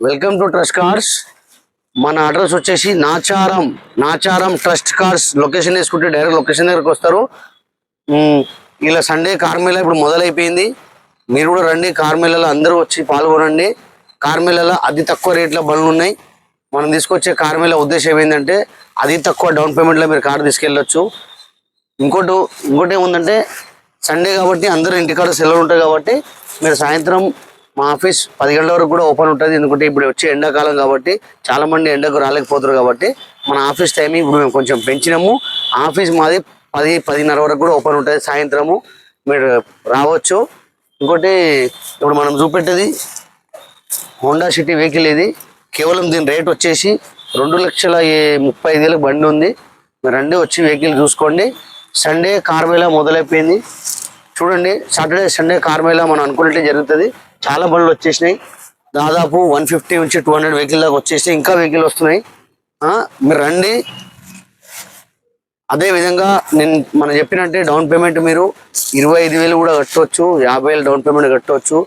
Welcome to trust cars మన address వచ్చేసి Nacharam Nacharam Trust Cars location వేసుకుంటే direct location దగ్గరకు వస్తారు. ఇలా సండే కార్మేళ ఇప్పుడు మొదలైపోయింది. మీరు కూడా రండి కార్ మేళలో అందరూ వచ్చి పాల్గొనండి. కార్ మేళలో అతి తక్కువ రేట్ల బండ్లు ఉన్నాయి. మనం తీసుకొచ్చే కార్మేళ ఉద్దేశం ఏంటంటే అతి తక్కువ డౌన్ పేమెంట్లో మీరు కార్ తీసుకెళ్ళొచ్చు. ఇంకోటి ఇంకోటి ఏముందంటే సండే కాబట్టి అందరూ ఇంటికాడ సెలవులు ఉంటాయి కాబట్టి మీరు సాయంత్రం మా ఆఫీస్ పది గంటల వరకు కూడా ఓపెన్ ఉంటుంది. ఎందుకంటే ఇప్పుడు వచ్చే ఎండాకాలం కాబట్టి చాలా మంది ఎండకు రాలేకపోతారు కాబట్టి మన ఆఫీస్ టైం ఇప్పుడు మేము కొంచెం పెంచినాము. ఆఫీస్ మాది పది పదిన్నర వరకు కూడా ఓపెన్ ఉంటుంది. సాయంత్రము మీరు రావచ్చు. ఇంకోటి ఇప్పుడు మనం చూపెట్టేది హోండా సిటీ వెహికల్ ఇది. కేవలం దీని రేట్ వచ్చేసి రెండు లక్షల ముప్పై ఐదు బండి ఉంది. మీరు రండి వచ్చి వెహికల్ చూసుకోండి. సండే కార్మేళా మొదలైపోయింది. చూడండి సాటర్డే సండే కార్మేళా మనం అనుకున్నట్టే జరుగుతుంది. చాలా బండ్లు వచ్చేసినాయి. దాదాపు వన్ ఫిఫ్టీ నుంచి టూ హండ్రెడ్ వెహికల్ దాకా వచ్చేసినాయి ఇంకా వెహికల్ వస్తున్నాయి. మీరు రండి. అదే విధంగా నేను మనం చెప్పినట్టే డౌన్ పేమెంట్ మీరు ఇరవై ఐదు వేలు కూడా కట్టవచ్చు యాభై వేలు డౌన్ పేమెంట్ కట్టవచ్చు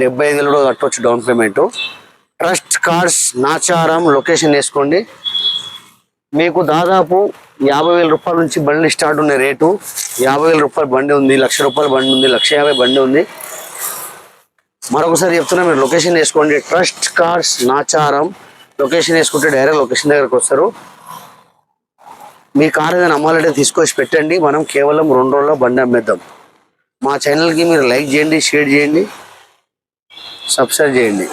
డెబ్బై ఐదు వేలు కూడా కట్టవచ్చు down payment. Trust cards Nacharam location వేసుకోండి. మీకు దాదాపు యాభై వేల రూపాయల నుంచి బండి స్టార్ట్ ఉన్న రేటు. యాభై వేల రూపాయల బండి ఉంది లక్ష రూపాయల బండి ఉంది లక్ష యాభై బండి ఉంది. మరొకసారి చెప్తున్నా మీరు లొకేషన్ వేసుకోండి. Trust Cars Nacharam. లొకేషన్ వేసుకుంటే డైరెక్ట్ లొకేషన్ దగ్గరకు వస్తారు. మీ కార్ ఏదైనా అమ్మాలంటే తీసుకొచ్చి పెట్టండి. మనం కేవలం రెండు రోజుల్లో బండి అమ్మేద్దాం. మా ఛానల్కి మీరు లైక్ చేయండి షేర్ చేయండి సబ్స్క్రైబ్ చేయండి.